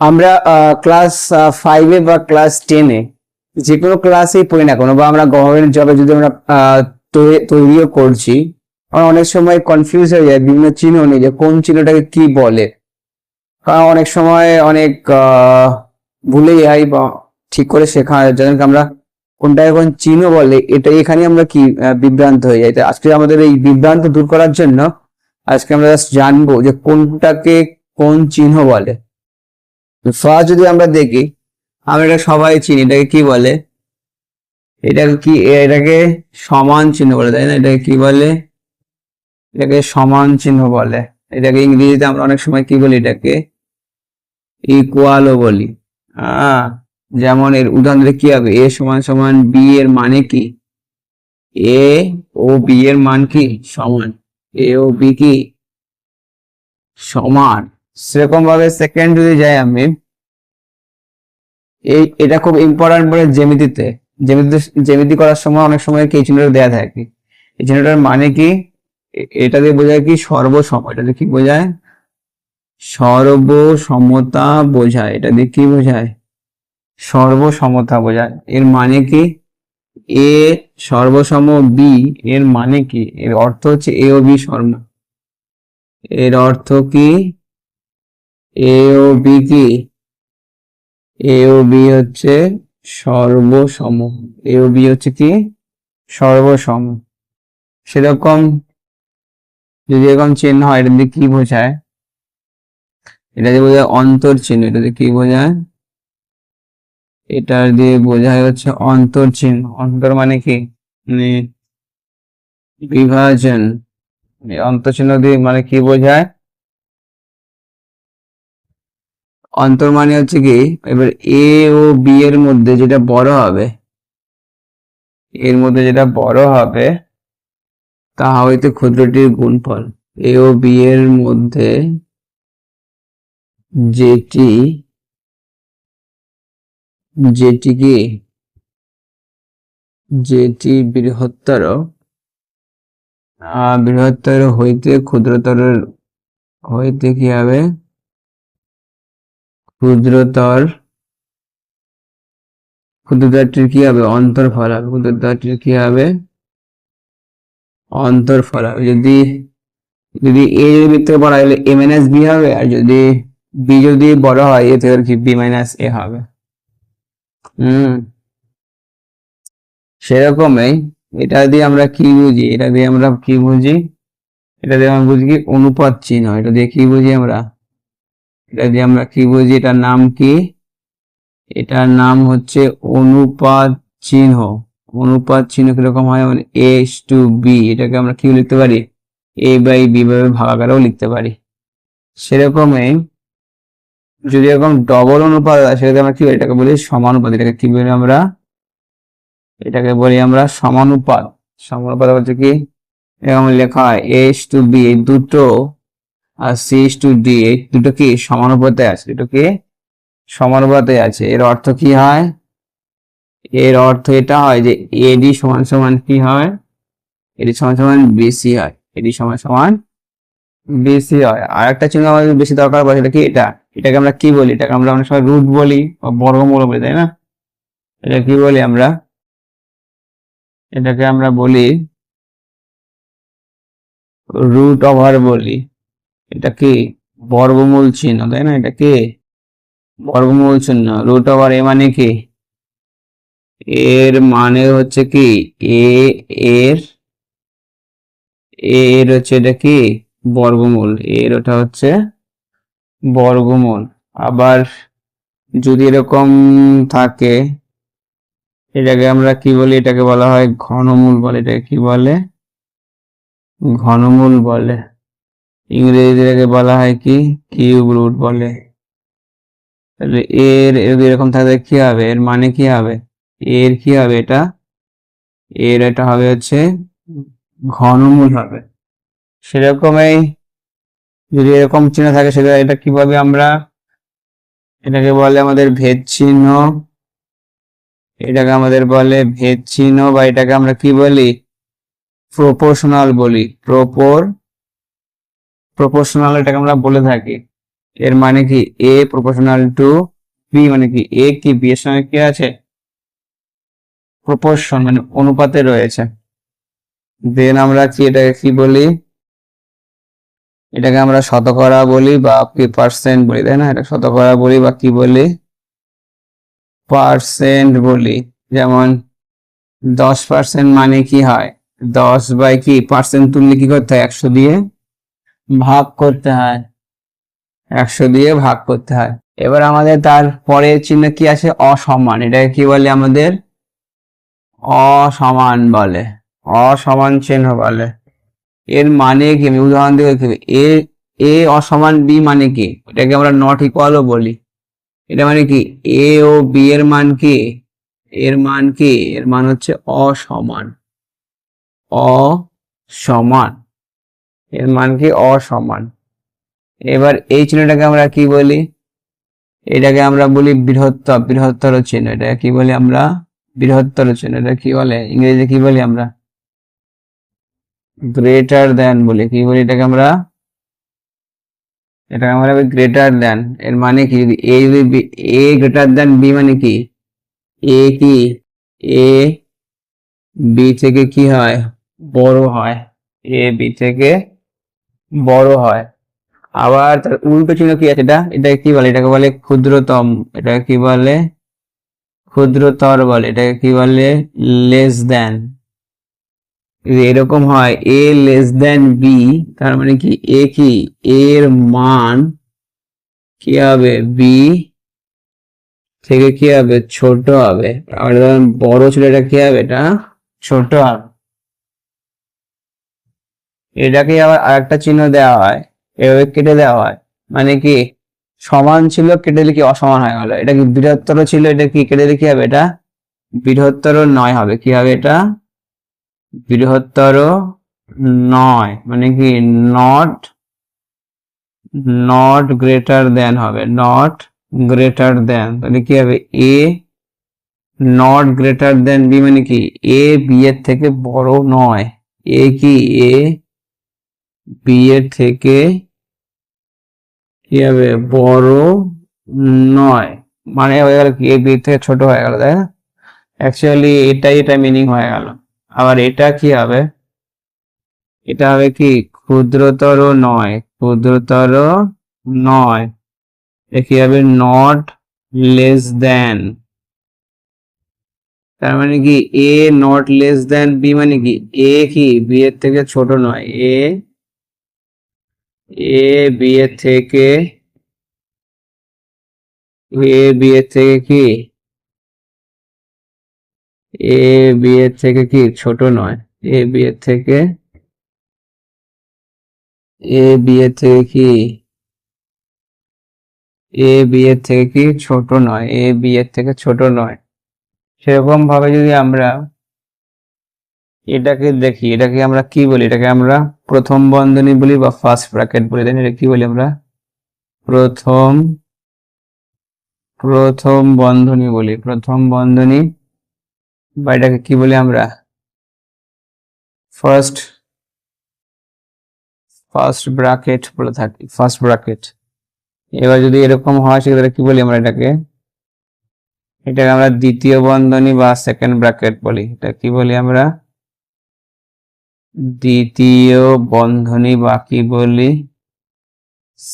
আমরা ক্লাস ফাইভে বা ক্লাস টেনে যে কোনো ক্লাসেই পড়ি না কোনো বা আমরা গভর্নমেন্ট জবে যদি আমরা তৈরিও করছি, আমরা অনেক সময় কনফিউজ হয়ে যায় বিভিন্ন চিহ্ন নিয়ে যে কোন চিহ্নটাকে কি বলে। কারণ অনেক সময় অনেক ভুলে যাই বা ঠিক করে শেখা যেমন আমরা কোনটাকে এখন চিহ্ন বলে, এটা এখানে আমরা কি বিভ্রান্ত হয়ে যাই। আজকে আমাদের এই বিভ্রান্ত দূর করার জন্য আজকে আমরা just জানব যে কোনটাকে কোন চিহ্ন বলে। ফার্স্ট যদি আমরা দেখি, আমরা এটা সবাই চিনি, এটাকে কি বলে? এটাকে কি, এটাকে সমান চিহ্ন বলে, তাই না? এটাকে কি বলে? এটাকে সমান চিহ্ন বলে। এটাকে ইংরেজিতে আমরা অনেক সময় কি বলি? এটাকে ইকুয়ালও বলি। আহ, যেমন এর উদাহরণ কি হবে? এ সমান সমান বি এর মানে কি? এ ও বি এর মান কি? সমান। এ ও বি কি? সমান। সেরকম ভাবে সেকেন্ড যদি যাই আমি এই এটা খুব ইম্পর্টেন্ট বলে জ্যামিতিতে। জ্যামিতি জ্যামিতি করার সময় অনেক সময় কি এই চিহ্নটা দেয়া থাকে এই চিহ্নটার মানে কি? এটা দিয়ে বোঝায় কি সর্বসম, এটা দিয়ে কি বোঝায়? সর্বসমতা বোঝায়। এটা দিয়ে কি বোঝায়? সর্বসমতা বোঝায়। এর মানে কি? এ সর্বসম বি, এর মানে কি? এর অর্থ হচ্ছে এ ও বি সর্ব এর অর্থ কি? এ ও বি কি? এ হচ্ছে সর্বসম। এ হচ্ছে কি? সর্বসম। সেরকম যদি এরকম চিহ্ন হয়, এটা দিয়ে কি বোঝায়? এটা দিয়ে বোঝায় অন্তর চিহ্ন। এটা দিয়ে কি বোঝায়? এটা দিয়ে বোঝায় হচ্ছে অন্তর চিহ্ন। অন্তর মানে কি? মানে বিভাজন। অন্তর চিহ্ন দিয়ে মানে কি বোঝায়? অন্তর মানে হচ্ছে কি, এবার এ ও বি এর মধ্যে যেটা বড় হবে, এর মধ্যে যেটা বড় হবে, তা হইতে ক্ষুদ্রটির গুণফল। এ ও বি এর মধ্যে যেটি যেটি কি, যেটি বৃহত্তর বৃহত্তর হইতে ক্ষুদ্রতর হইতে কি হবে? ক্ষুদ্রতর, ক্ষুদ্রতরটির কি হবে? অন্তর্ফল হবে। ক্ষুদ্রতরটির কি হবে? অন্তর্ফল হবে। যদি যদি এ যদি বৃত্তের বড় হয় এ মাইনাস বি হবে। আর যদি বি যদি বড় হয়, এ থেকে কি বি মাইনাস এ হবে? হুম। সেরকমই এটা দিয়ে আমরা কি বুঝি? এটা দিয়ে আমরা কি বুঝি? এটা দিয়ে আমরা বুঝি কি অনুপাত চিহ্ন। এটা দিয়ে কি বুঝি আমরা? এটা দিয়ে আমরা কি বুঝি? এটার নাম কি? এটার নাম হচ্ছে অনুপাত চিহ্ন। অনুপাত চিহ্ন কীরকম হয়? মানে এস টু বি এটাকে আমরা কি লিখতে পারি? এ বাই বি ভাবে ভাগাকারেও লিখতে পারি। সেরকমই যদি এরকম ডবল অনুপাত হয়, সেটাকে আমরা কি বলি? এটাকে বলি সমানুপাত। এটাকে কি বলি আমরা? এটাকে বলি আমরা সমানুপাত। সমানুপাত হচ্ছে কি? এরকম লেখা হয় এস টু বি এই দুটো আর সি টু ডি এই দুটো কি সমানুপাতে আছে? দুটো কি সমানুপাতে আছে? এর অর্থ কি হয়? এর অর্থ এটা হয় যে এডি সমান সমান কি হয়? এডি সমান সমান বিসি হয়। এডি সমান সমান বিসি হয়। আর একটা চিহ্ন আমাদের বেশি দরকার পড়ে সেটা কি? এটা। এটাকে আমরা কি বলি? এটাকে আমরা অনেক সময় রুট বলি বা বর্গমূল বলি, তাই না? এটা কি বলি আমরা? এটাকে আমরা বলি রুট ওভার বলি। এটা কি বর্গমূল চিহ্ন, তাই না? এটা কি বর্গমূল চিহ্ন রুট ওভার এ মানে কি? এর মানে হচ্ছে কি? এ, এর এর হচ্ছে এটা কি? বর্গমূল। এর ওটা হচ্ছে বর্গমূল। আবার যদি এরকম থাকে, এটাকে আমরা কি বলি? এটাকে বলা হয় ঘনমূল বলে। এটাকে কি বলে? ঘনমূল বলে। ইংরেজিতে এটাকে বলা হয় কি? কিউব রুট বলে। তাহলে এর এরকম থাকে কি হবে? এর মানে কি হবে? এর কি হবে এটা? এর এটা হবে হচ্ছে ঘনমূল হবে। সেরকমই যদি এরকম চিহ্ন থাকে, সেটা এটা কীভাবে আমরা? এটাকে বলে আমাদের ভেদ চিহ্ন। এটাকে আমাদের বলে ভেদ চিহ্ন বা এটাকে আমরা কি বলি? প্রপোর্শনাল বলি। প্রপোর প্রপোর্শনাল এটাকে আমরা বলে থাকি। এর মানে কি? এ প্রপোর্শনাল টু বি মানে কি? এ কি? বি এর সঙ্গে কি আছে? প্রপোর্শন মানে অনুপাতে রয়েছে। দেন আমরা কি এটাকে কি বলি? এটাকে আমরা শতকরা বলি বা কি পার্সেন্ট বলি, তাই না? এটা শতকরা বলি বা কি বলি? পার্সেন্ট বলি। যেমন দশ পার্সেন্ট মানে কি হয়? দশ বাই কি? পার্সেন্ট তুললে কি করতে হয়? একশো দিয়ে ভাগ করতে হয়। একশো দিয়ে ভাগ করতে হয়। এবার আমাদের তার পরের চিহ্ন কি আছে? অসমান। এটাকে কি বলে আমাদের? অসমান বলে। অসমান চিহ্ন বলে। এর মানে কি? আমি উদাহরণ দিয়ে এ এ অসমান বি মানে কি? এটাকে আমরা নট ইকুয়ালও বলি। এটা মানে কি? এ ও বি এর মান কি? এর মান কি? এর মান হচ্ছে অসমান। অসমান। এর মান কি? অসমান। এবার এই চিহ্নটাকে আমরা কি বলি? এটাকে আমরা বলি বৃহত্তর। বৃহত্তর চিহ্ন। এটা কি বলি আমরা? বৃহত্তর চিহ্ন। এটা কি বলে? ইংরেজিতে কি বলি আমরা? গ্রেটার দেন বলি। কি বলি এটাকে আমরা? এটাকে আমরা গ্রেটার দেন এর মানে কি? যদি এ যদি এ গ্রেটার দেন বি মানে কি? এ কি? এ বি থেকে কি হয়? বড় হয়। এ বি থেকে বড় হয়। আবার তার উল্টো চিহ্ন কি আছে? এটা এটা কি বলে? এটাকে বলে ক্ষুদ্রতম। এটাকে কি বলে? ক্ষুদ্রতর বলে। এটাকে কি বলে? লেস দেন এরকম হয় এ লেস দেন বি তার মানে কি? এ কি? এর মান কি হবে? বি থেকে কি হবে? ছোট হবে। আর বড় ছিল এটা কি হবে? এটা ছোট হবে। এটাকে আবার আরেকটা চিহ্ন দেওয়া হয়। এভাবে কেটে দেওয়া হয়। মানে কি সমান ছিল কেটে কি অসমান হয়ে গেল? এটা কি বৃহত্তর ছিল? এটা কি কেটে কি হবে? এটা বৃহত্তর নয় হবে। কি হবে এটা? বৃহত্তর নয়। মানে কি নট নট গ্রেটার দেন হবে। নট গ্রেটার দেন তাহলে কি হবে? A not greater than B মানে কি? এ বি এর থেকে বড় নয়। এ কি? এ বি এর থেকে কি হবে? বড় নয়। মানে হয়ে গেল কি? এ বি থেকে ছোট হয়ে গেল, তাই অ্যাকচুয়ালি এটাই, এটা মিনিং হয়ে গেল। আবার এটা কি হবে? এটা হবে কি? ক্ষুদ্রতর নয়। ক্ষুদ্রতর নয়। কি হবে? নট লেস দেন তার মানে কি? A not less than B মানে কি? এ কি? বি এর থেকে ছোট নয়। এ এ বি এর থেকে এ বি এর থেকে কি? এ বি থেকে কি? ছোট নয়। এ বি থেকে এ বি এর থেকে কি? এ বি থেকে কি? ছোট নয়। এ বি থেকে ছোট নয়। সেরকম ভাবে যদি আমরা এটাকে দেখি, এটাকে আমরা কি বলি? এটাকে আমরা প্রথম বন্ধনী বলি বা ফার্স্ট ব্র্যাকেট বলি। তাই এটা কি বলি আমরা? প্রথম প্রথম বন্ধনী বলি। প্রথম বন্ধনী, বা এটাকে কি বলি আমরা? ফার্স্ট ফার্স্ট ব্র্যাকেট বলে থাকি। ফার্স্ট ব্র্যাকেট এবার যদি এরকম হয়, সেক্ষেত্রে কি বলি আমরা এটাকে? এটাকে আমরা দ্বিতীয় বন্ধনী বা সেকেন্ড ব্র্যাকেট বলি। এটা কি বলি আমরা? দ্বিতীয় বন্ধনী বাকি বলি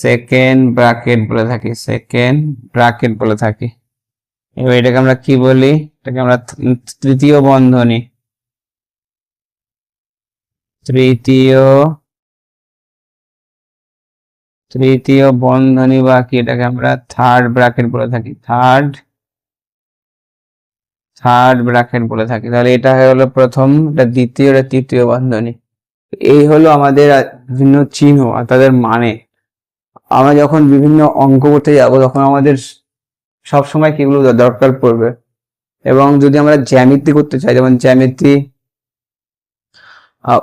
সেকেন্ড ব্র্যাকেট বলে থাকি সেকেন্ড ব্র্যাকেট বলে থাকি। এবার এটাকে আমরা কি বলি? এটাকে আমরা তৃতীয় বন্ধনী। তৃতীয় তৃতীয় বন্ধনী বাকি, এটাকে আমরা থার্ড ব্র্যাকেট বলে থাকি। থার্ড থার্ড ব্র্যাকেট বলে থাকি। তাহলে এটা গেলো প্রথম, এটা দ্বিতীয়, এটা তৃতীয় বন্ধনী। এই হলো আমাদের বিভিন্ন চিহ্ন আর তাদের মানে। আমরা যখন বিভিন্ন অঙ্ক করতে যাব, তখন আমাদের সব সময় কিগুলো দরকার পড়বে। এবং যদি আমরা জ্যামিতি করতে চাই, যেমন জ্যামিতি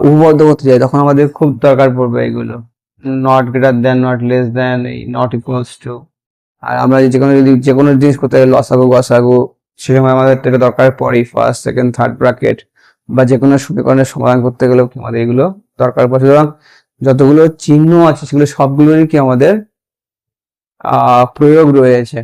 উপবদ্ধ করতে চাই, তখন আমাদের খুব দরকার পড়বে এগুলো। Not greater than not less than not equals to আর আমরা যে কোনো, যদি যে কোনো জিনিস করতে গেলে লসাগু, গসাগু সে সময় আমাদের এটা দরকার পড়ে ফার্স্ট সেকেন্ড থার্ড ব্র্যাকেট বা যে কোনো সমীকরণের সমাধান করতে গেলেও কি আমাদের এগুলো দরকার পড়ে। সুতরাং যতগুলো চিহ্ন আছে সেগুলো সবগুলোরই কি আমাদের প্রয়োগ রয়েছে।